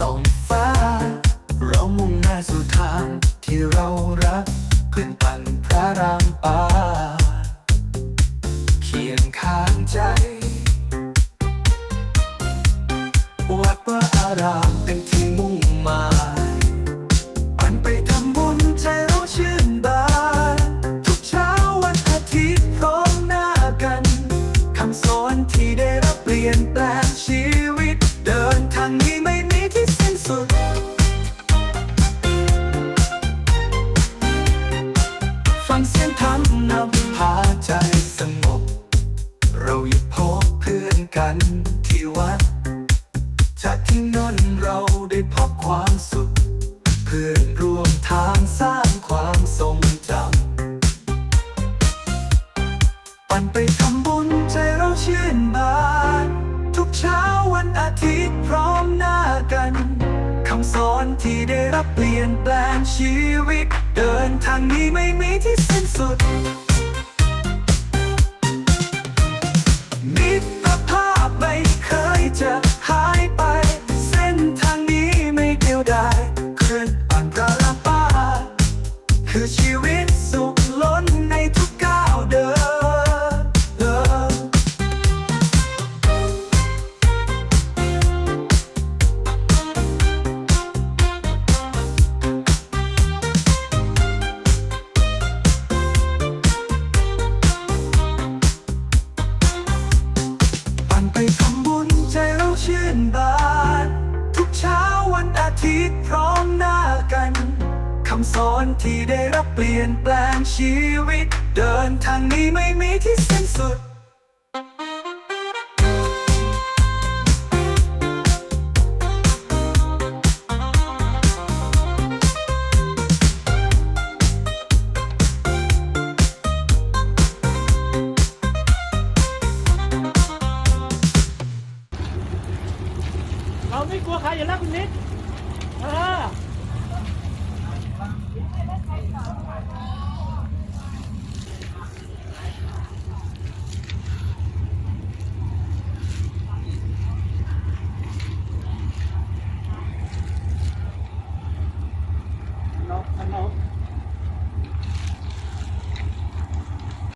สองฟ้า เรามุ่งหน้าสู่ทางที่เรารักขึ้นปั่นพระรามป่าเคียงข้างใจ ทางสร้างความทรงจำปั่นไปทำบุญใจเราชื่นบาน ทุกเช้าวันอาทิตย์พร้อมหน้ากันคำสอนที่ได้รับเปลี่ยนแปลงชีวิต เดินทางนี้ไม่มีที่สิ้นสุด บานทุกเช้าวันอาทิตย์พร้อมหน้ากัน คำสอนที่ได้รับเปลี่ยนแปลงชีวิต เดินทางนี้ไม่มีที่สิ้นสุด ไม่กลัวใครอยู่แล้วคุณนิดเออ